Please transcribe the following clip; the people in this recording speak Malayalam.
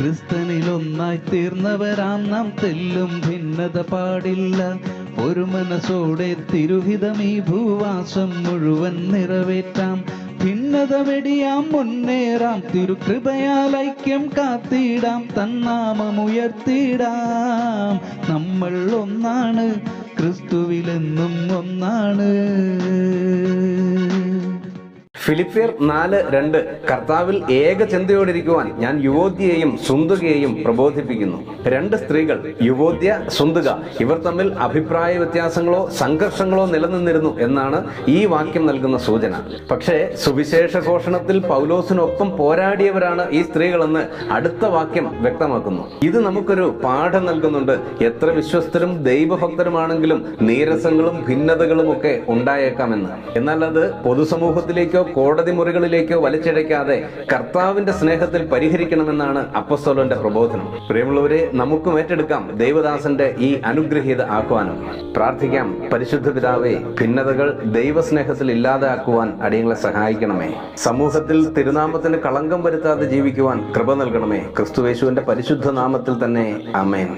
ക്രിസ്തനിൽ ഒന്നായി തീർന്നവരാം നാം തെല്ലും ഭിന്നത പാടില്ല. ഒരു മനസ്സോടെ തിരുഹിതം ഈ ഭൂവാസം മുഴുവൻ നിറവേറ്റാം. ഭിന്നത വെടിയാം മുന്നേറാം. തിരുകൃപയാൽ ഐക്യം കാത്തിടാം. തന്നാമമുയർത്തിടാം നമ്മൾ ഒന്നാണ് ക്രിസ്തുവിലെന്നും ഒന്നാണ്. ഫിലിപ്പിയർ നാല് രണ്ട്. കർത്താവിൽ ഏക ചിന്തയോടിരിക്കുവാൻ ഞാൻ യുവോദ്യയെയും സുന്ദുകയെയും പ്രബോധിപ്പിക്കുന്നു. രണ്ട് സ്ത്രീകൾ യുവോദ്യ സുന്ദുക. ഇവർ തമ്മിൽ അഭിപ്രായ വ്യത്യാസങ്ങളോ സംഘർഷങ്ങളോ നിലനിന്നിരുന്നു എന്നാണ് ഈ വാക്യം നൽകുന്ന സൂചന. പക്ഷേ സുവിശേഷ ഘോഷണത്തിൽ പൗലോസിനൊപ്പം പോരാടിയവരാണ് ഈ സ്ത്രീകളെന്ന് അടുത്ത വാക്യം വ്യക്തമാക്കുന്നു. ഇത് നമുക്കൊരു പാഠം നൽകുന്നുണ്ട്. എത്ര വിശ്വസ്തരും ദൈവഭക്തരുമാണെങ്കിലും നീരസങ്ങളും ഭിന്നതകളും ഒക്കെ ഉണ്ടായേക്കാമെന്ന്. എന്നാൽ അത് പൊതുസമൂഹത്തിലേക്കോ കോടതി മുറികളിലേക്കോ വലിച്ചിഴയ്ക്കാതെ കർത്താവിന്റെ സ്നേഹത്തിൽ പരിഹരിക്കണമെന്നാണ് അപ്പസ്തോലന്റെ പ്രബോധനം. പ്രിയമുള്ളവരെ നമുക്കും ഏറ്റെടുക്കാം ദൈവദാസന്റെ ഈ അനുഗ്രഹീത ആഹ്വാനം. പ്രാർത്ഥിക്കാം. പരിശുദ്ധ പിതാവേ ഭിന്നതകൾ ദൈവസ്നേഹത്തിൽ ഇല്ലാതാക്കുവാൻ അടിയങ്ങളെ സഹായിക്കണമേ. സമൂഹത്തിൽ തിരുനാമത്തിന് കളങ്കം വരുത്താതെ ജീവിക്കുവാൻ കൃപ നൽകണമേ. ക്രിസ്തുവേശുവിന്റെ പരിശുദ്ധ നാമത്തിൽ തന്നെ. അമേൻ